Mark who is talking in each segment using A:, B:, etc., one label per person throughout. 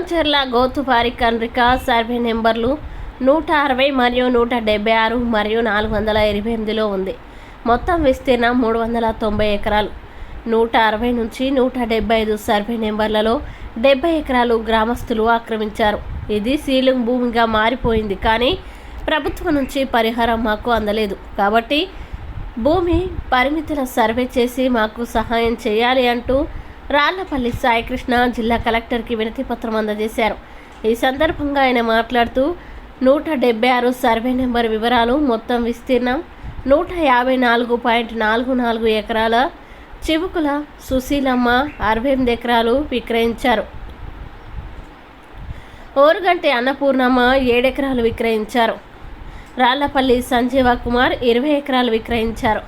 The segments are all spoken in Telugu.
A: అమంచెర్ల గోతువారి కన్రిక సర్వే నెంబర్లు నూట అరవై మరియు నూట డెబ్బై ఆరు మరియు నాలుగు వందల ఇరవై ఎనిమిదిలో ఉంది. మొత్తం విస్తీర్ణం మూడు వందల తొంభై ఎకరాలు. నూట అరవై నుంచి నూట డెబ్బై ఐదు సర్వే నెంబర్లలో డెబ్బై ఎకరాలు గ్రామస్తులు ఆక్రమించారు. ఇది సీలింగ్ భూమిగా మారిపోయింది కానీ ప్రభుత్వం నుంచి పరిహారం మాకు అందలేదు. కాబట్టి భూమి పరిమితుల సర్వే చేసి మాకు సహాయం చేయాలి అంటూ రాళ్ళపల్లి సాయికృష్ణ జిల్లా కలెక్టర్కి వినతి పత్రం అందజేశారు. ఈ సందర్భంగా ఆయన మాట్లాడుతూ నూట డెబ్బై ఆరు సర్వే నెంబర్ వివరాలు మొత్తం విస్తీర్ణం నూట యాభై నాలుగు పాయింట్ నాలుగు నాలుగు ఎకరాల చివుకుల సుశీలమ్మ అరవై ఎనిమిది ఎకరాలు విక్రయించారు. ఓరుగంటి అన్నపూర్ణమ్మ ఏడెకరాలు విక్రయించారు. రాళ్ళపల్లి సంజీవ కుమార్ ఇరవై ఎకరాలు విక్రయించారు.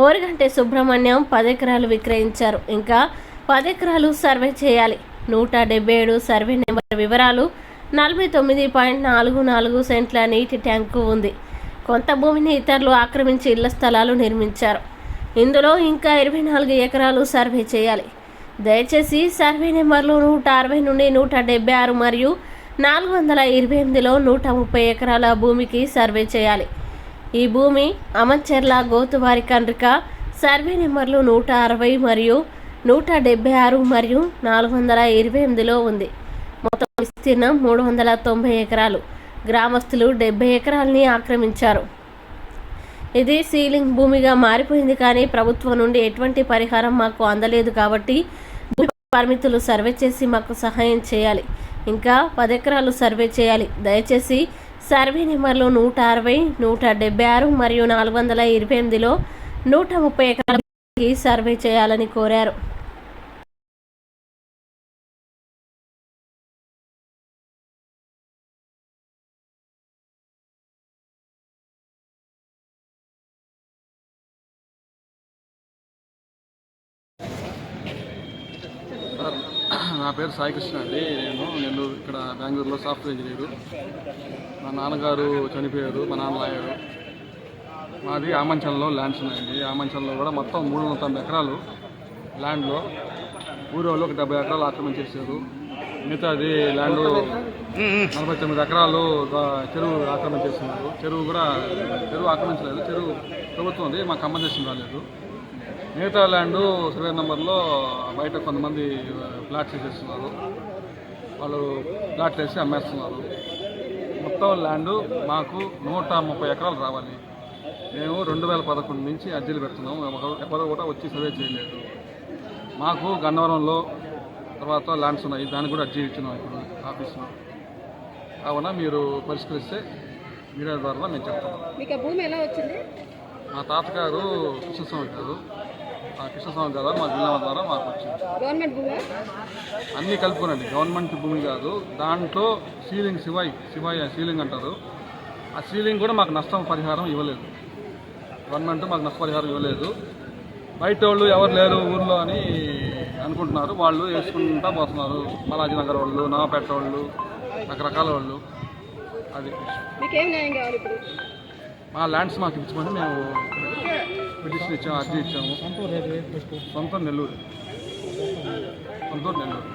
A: ఓరుగంటి సుబ్రహ్మణ్యం పది ఎకరాలు విక్రయించారు. ఇంకా పది ఎకరాలు సర్వే చేయాలి. నూట డెబ్బై ఏడు సర్వే నెంబర్ వివరాలు నలభై తొమ్మిది పాయింట్ నాలుగు నాలుగు సెంట్ల నీటి ట్యాంకు ఉంది. కొంత భూమిని ఇతరులు ఆక్రమించి ఇళ్ళ స్థలాలు నిర్మించారు. ఇందులో ఇంకా ఇరవై నాలుగు ఎకరాలు సర్వే చేయాలి. దయచేసి సర్వే నెంబర్లు నూట అరవై నుండి నూట డెబ్బై ఆరు మరియు నాలుగు వందల ఇరవై ఎనిమిదిలో నూట ముప్పై ఎకరాల భూమికి సర్వే చేయాలి. ఈ భూమి అమర్చెర్ల గోతువారి కండ్రిక సర్వే నెంబర్లు నూట అరవై మరియు నూట డెబ్బై ఆరు మరియు నాలుగు వందల ఇరవై ఎనిమిదిలో ఉంది. మొత్తం విస్తీర్ణం మూడు వందల తొంభై ఎకరాలు. గ్రామస్తులు డెబ్బై ఎకరాలని ఆక్రమించారు. ఇది సీలింగ్ భూమిగా మారిపోయింది కానీ ప్రభుత్వం నుండి ఎటువంటి పరిహారం మాకు అందలేదు కాబట్టి భూమి పరిమితులు సర్వే చేసి మాకు సహాయం చేయాలి. ఇంకా పది ఎకరాలు సర్వే చేయాలి. దయచేసి సర్వే నెంబర్లు నూట అరవై నూట డెబ్బై ఆరు మరియు నాలుగు వందల ఇరవై ఎనిమిదిలో నూట ముప్పై ఎకరాలకి సర్వే చేయాలని కోరారు.
B: నా పేరు సాయికృష్ణ అండి. నేను నేను ఇక్కడ బెంగళూరులో సాఫ్ట్వేర్ ఇంజనీరు. మా నాన్నగారు చనిపోయారు మా నాన్న లాయరు మాది ఆమంచంలో ల్యాండ్స్ ఉన్నాయండి. ఆమంచంలో కూడా మొత్తం మూడు వందల తొంభై ఎకరాలు ల్యాండ్లో. ఊరోళ్ళు ఒక డెబ్బై ఎకరాలు ఆక్రమించేసారు మిగతాది ల్యాండ్ నలభై తొమ్మిది ఎకరాలు చెరువు చెరువు ఆక్రమించేస్తున్నారు. చెరువు కూడా చెరువు ఆక్రమించలేదు. చెరువు ప్రభుత్వం ఉంది మాకు కంపెన్సేషన్ రాలేదు. మిగతా ల్యాండ్ సర్వే నెంబర్లో బయట కొంతమంది ఫ్లాట్స్ వేసేస్తున్నారు వాళ్ళు ఫ్లాట్లు వేసి అమ్మేస్తున్నారు. మొత్తం ల్యాండ్ మాకు నూట ముప్పై ఎకరాలు రావాలి. మేము రెండు వేల పదకొండు నుంచి అర్జీలు పెడుతున్నాం. ఎవరు- కూడా వచ్చి సర్వే చేయలేదు. మాకు గన్నవరంలో తర్వాత ల్యాండ్స్ ఉన్నాయి. దానికి కూడా అర్జీ ఇచ్చినాం ఇప్పుడు ఆఫీస్లో. కావున మీరు పరిష్కరిస్తే మీడియా ద్వారా మేము చెప్తాం.
C: మీకు ఆ భూమి ఎలా వచ్చింది?
B: మా తాతగారు కృష్ణస్వామి గారు కృష్ణస్వామి గారు మా జిల్లా ద్వారా మాకు వచ్చింది. అన్నీ కలుపుకోనండి గవర్నమెంట్ భూమి కాదు దాంట్లో సీలింగ్ శివాయి శివాయి సీలింగ్ అంటారు. ఆ సీలింగ్ కూడా మాకు నష్టం పరిహారం ఇవ్వలేదు. గవర్నమెంట్ మాకు నష్టపరిహారం ఇవ్వలేదు. బయట వాళ్ళు ఎవరు లేరు ఊర్లో అని అనుకుంటున్నారు. వాళ్ళు వేసుకుంటా పోతున్నారు. బాలాజీ నగర్ వాళ్ళు నవపేట వాళ్ళు రకరకాల వాళ్ళు. అది. మా ల్యాండ్స్ మాకు ఇచ్చమని మేము పిటిషన్ ఇచ్చాము అర్జీ ఇచ్చాము సొంత నెల్లూరు సొంత నెల్లూరు